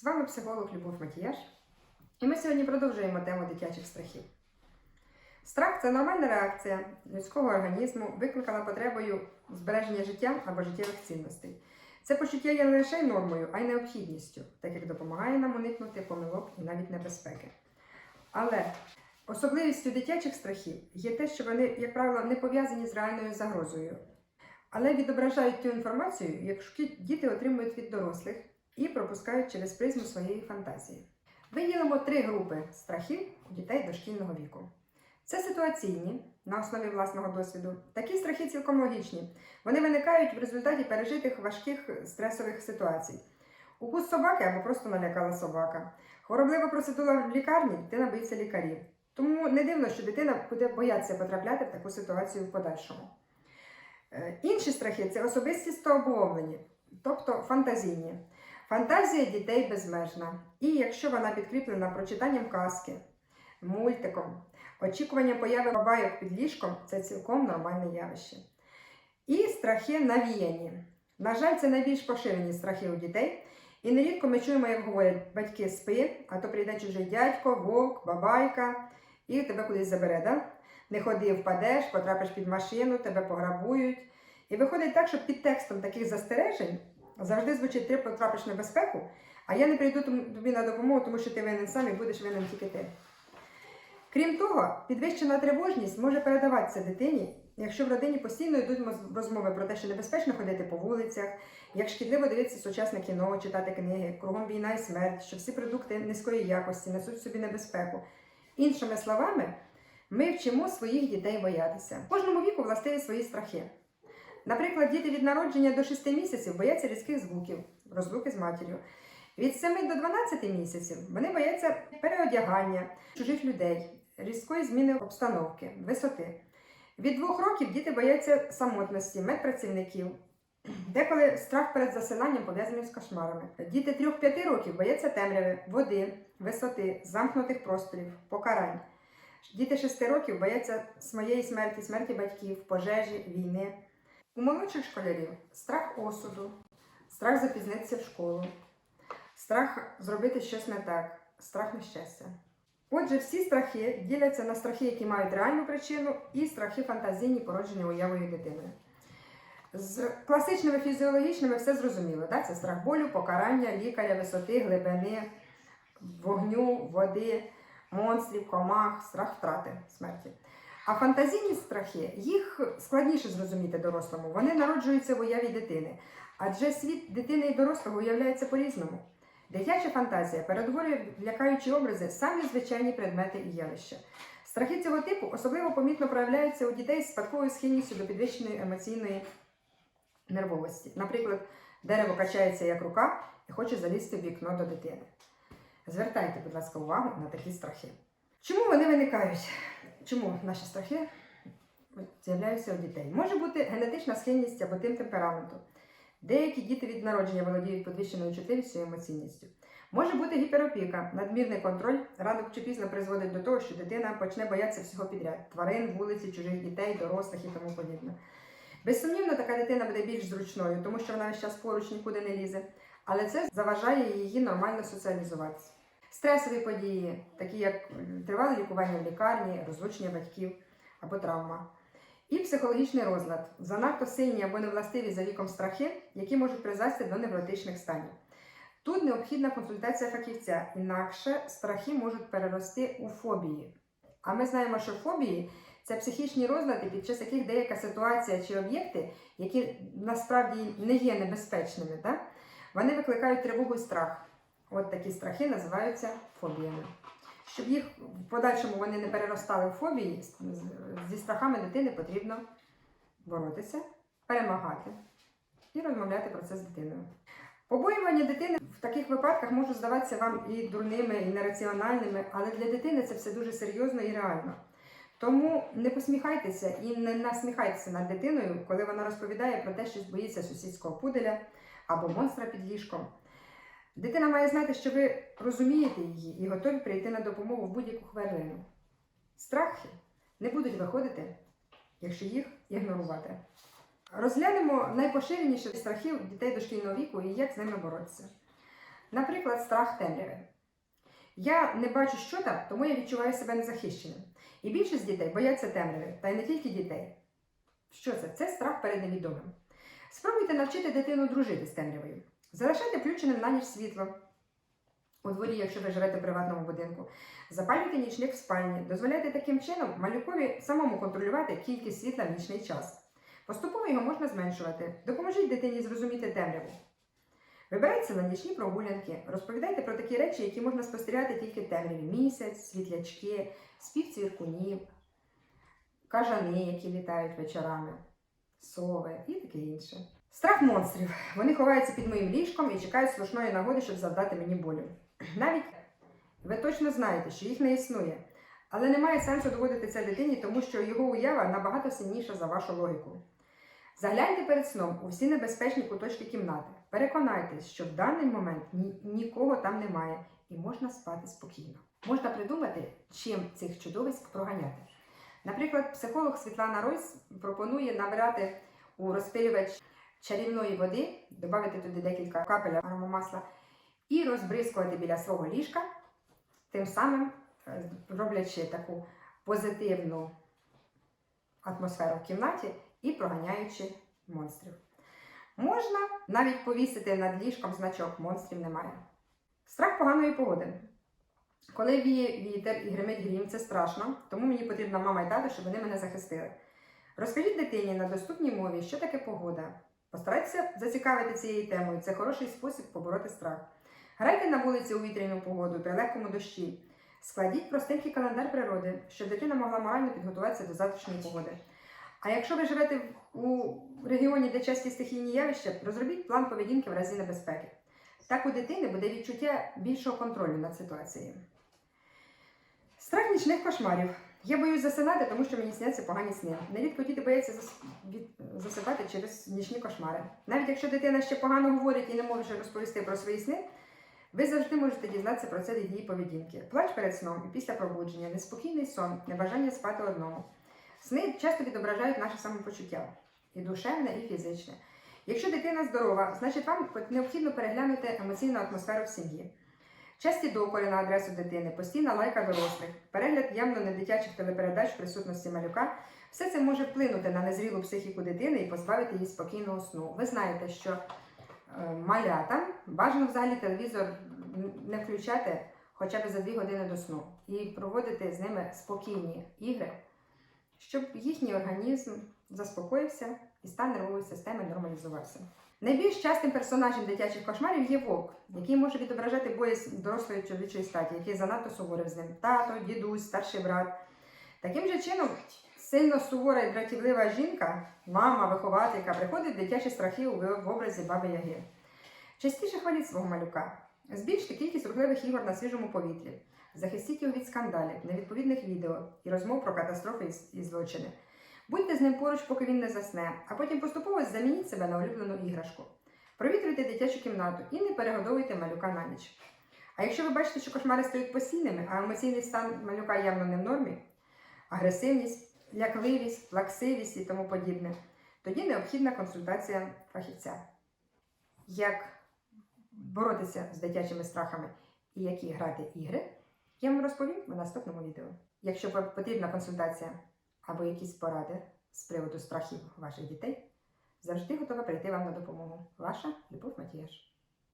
З вами психолог Любов Матіяш. І ми сьогодні продовжуємо тему дитячих страхів. Страх це нормальна реакція людського організму, викликана потребою збереження життя або життєвих цінностей. Це почуття є не лише нормою, а й необхідністю, так як допомагає нам уникнути помилок і навіть небезпеки. Але особливістю дитячих страхів є те, що вони, як правило, не пов'язані з реальною загрозою, але відображають ту інформацію, яку діти отримують від дорослих і пропускають через призму своєї фантазії. Виділимо три групи страхів у дітей дошкільного віку. Це ситуаційні на основі власного досвіду. Такі страхи цілком логічні. Вони виникають в результаті пережитих важких стресових ситуацій. Укус собаки або просто налякала собака. Хвороблива процедура в лікарні, дитина боїться лікарів. Тому не дивно, що дитина буде боятися потрапляти в таку ситуацію в подальшому. Е, Інші страхи це особистісто обумовлені, тобто фантазійні. Фантазія дітей безмежна. І якщо вона підкріплена прочитанням казки, мультиком, очікуванням появи бабайок під ліжком це цілком нормальне явище. І страхи навіяні. На жаль, це найбільш поширені страхи у дітей. І нерідко ми чуємо, як говорять батьки спи, а то прийде чужий дядько, вовк, бабайка, і тебе кудись забере. Да? Не ходи, впадеш, потрапиш під машину, тебе пограбують. І виходить так, що під текстом таких застережень завжди звучить ти потрапиш в небезпеку, а я не прийду тобі на допомогу, тому що ти винен сам і будеш винен тільки ти. Крім того, підвищена тривожність може передаватися дитині, якщо в родині постійно йдуть розмови про те, що небезпечно ходити по вулицях, як шкідливо дивитися сучасне кіно, читати книги, кругом війна і смерть, що всі продукти низької якості несуть собі небезпеку. Іншими словами, ми вчимо своїх дітей боятися. Кожному віку властиві свої страхи. Наприклад, діти від народження до 6 місяців бояться різких звуків, розлуки з матір'ю. Від 7 до 12 місяців вони бояться переодягання чужих людей, різкої зміни обстановки, висоти. Від двох років діти бояться самотності, медпрацівників. Деколи страх перед засинанням пов'язаний з кошмарами. Діти 3-5 років бояться темряви, води, висоти, замкнутих просторів, покарань. Діти 6 років бояться своєї смерті, смерті батьків, пожежі, війни. У молодших школярів страх осуду, страх запізнитися в школу, страх зробити щось не так, страх нещастя. Отже, всі страхи діляться на страхи, які мають реальну причину, і страхи фантазійні, породжені уявою дитини. З класичними фізіологічними все зрозуміло. Так? Це страх болю, покарання, лікаря, висоти, глибини, вогню, води, монстрів, комах, страх втрати смерті. А фантазійні страхи, їх складніше зрозуміти дорослому. Вони народжуються в уяві дитини. Адже світ дитини і дорослого уявляється по-різному. Дитяча фантазія перетворює лякаючі образи самі звичайні предмети і явища. Страхи цього типу особливо помітно проявляються у дітей з спадковою схильністю до підвищеної емоційної нервовості. Наприклад, дерево качається як рука і хоче залізти в вікно до дитини. Звертайте, будь ласка, увагу на такі страхи. Чому вони виникають? Чому наші страхи з'являються у дітей? Може бути генетична схильність або тим темпераменту. Деякі діти від народження володіють підвищеною чутливістю і емоційністю. Може бути гіперопіка, надмірний контроль рано чи пізно призводить до того, що дитина почне боятися всього підряд тварин, вулиці, чужих дітей, дорослих і тому подібне. Безсумнівно, така дитина буде більш зручною, тому що вона весь час поруч нікуди не лізе, але це заважає її нормально соціалізуватися. Стресові події, такі як тривале лікування в лікарні, розлучення батьків або травма. І психологічний розлад занадто сильні або невластиві за віком страхи, які можуть призвести до невротичних станів. Тут необхідна консультація фахівця, інакше страхи можуть перерости у фобії. А ми знаємо, що фобії це психічні розлади, під час яких деяка ситуація чи об'єкти, які насправді не є небезпечними, так? вони викликають тривогу і страх. От такі страхи називаються фобіями. Щоб їх в подальшому вони не переростали в фобії, зі страхами дитини потрібно боротися, перемагати і розмовляти про це з дитиною. Побоювання дитини в таких випадках можуть здаватися вам і дурними, і нераціональними, але для дитини це все дуже серйозно і реально. Тому не посміхайтеся і не насміхайтеся над дитиною, коли вона розповідає про те, що боїться сусідського пуделя або монстра під ліжком. Дитина має знати, що ви розумієте її і готові прийти на допомогу в будь-яку хвилину. Страхи не будуть виходити, якщо їх ігнорувати. Розглянемо найпоширеніші страхи дітей дошкільного віку і як з ними боротися. Наприклад, страх темряви. Я не бачу, що там, тому я відчуваю себе незахищеним. І більшість дітей бояться темряви, та й не тільки дітей. Що це? Це страх перед невідомим. Спробуйте навчити дитину дружити з темрявою. Залишайте включеним на ніч світло. У дворі, якщо ви живете в приватному будинку, запалюйте нічник в спальні, дозволяйте таким чином малюкові самому контролювати кількість світла в нічний час. Поступово його можна зменшувати. Допоможіть дитині зрозуміти темряву. Вибирайтеся на нічні прогулянки, розповідайте про такі речі, які можна спостерігати тільки темряві. Місяць, світлячки, спів цвіркунів, кажани, які літають вечорами, сови і таке інше. Страх монстрів. Вони ховаються під моїм ліжком і чекають слушної нагоди, щоб завдати мені болю. Навіть ви точно знаєте, що їх не існує. Але немає сенсу доводити це дитині, тому що його уява набагато сильніша за вашу логіку. Загляньте перед сном у всі небезпечні куточки кімнати. Переконайтесь, що в даний момент ні- нікого там немає і можна спати спокійно. Можна придумати, чим цих чудовиськ проганяти. Наприклад, психолог Світлана Ройс пропонує набирати у розпилювач чарівної води, додати туди декілька капель аромамасла і розбризкувати біля свого ліжка, тим самим е, роблячи таку позитивну атмосферу в кімнаті і проганяючи монстрів. Можна навіть повісити над ліжком значок монстрів немає. Страх поганої погоди. Коли віє вітер і гримить грім, це страшно, тому мені потрібна мама і тато, щоб вони мене захистили. Розкажіть дитині на доступній мові, що таке погода. Постарайтеся зацікавити цією темою. Це хороший спосіб побороти страх. Грайте на вулиці у вітряну погоду при легкому дощі. Складіть простенький календар природи, щоб дитина могла морально підготуватися до завтрашньої погоди. А якщо ви живете у регіоні, де часті стихійні явища, розробіть план поведінки в разі небезпеки. Так у дитини буде відчуття більшого контролю над ситуацією. Страх нічних кошмарів. Я боюсь засинати, тому що мені сняться погані сни. Нерідко діти бояться засипати через нічні кошмари. Навіть якщо дитина ще погано говорить і не може розповісти про свої сни, ви завжди можете дізнатися про це від її поведінки. Плач перед сном і після пробудження, неспокійний сон, небажання спати одному. Сни часто відображають наше самопочуття і душевне, і фізичне. Якщо дитина здорова, значить вам необхідно переглянути емоційну атмосферу в сім'ї. Часті докори на адресу дитини, постійна лайка дорослих, перегляд явно недитячих телепередач в присутності малюка все це може вплинути на незрілу психіку дитини і позбавити її спокійного сну. Ви знаєте, що е, малятам бажано взагалі телевізор не включати хоча б за 2 години до сну і проводити з ними спокійні ігри, щоб їхній організм заспокоївся і стан нервової системи нормалізувався. Найбільш частим персонажем дитячих кошмарів є вовк, який може відображати боязнь дорослої чоловічої статі, який занадто суворий з ним. Тато, дідусь, старший брат. Таким же чином, сильно сувора і дратівлива жінка, мама, вихователька, приходить в дитячі страхи в образі баби Яги. Частіше хваліть свого малюка. Збільште кількість рухливих ігор на свіжому повітрі. Захистіть його від скандалів, невідповідних відео і розмов про катастрофи і злочини. Будьте з ним поруч, поки він не засне, а потім поступово замініть себе на улюблену іграшку. Провітрюйте дитячу кімнату і не перегодовуйте малюка на ніч. А якщо ви бачите, що кошмари стають постійними, а емоційний стан малюка явно не в нормі, агресивність, лякливість, плаксивість і тому подібне, тоді необхідна консультація фахівця. Як боротися з дитячими страхами і які грати ігри, я вам розповім в наступному відео. Якщо потрібна консультація або якісь поради з приводу страхів ваших дітей, завжди готова прийти вам на допомогу. Ваша Любов Матіяш.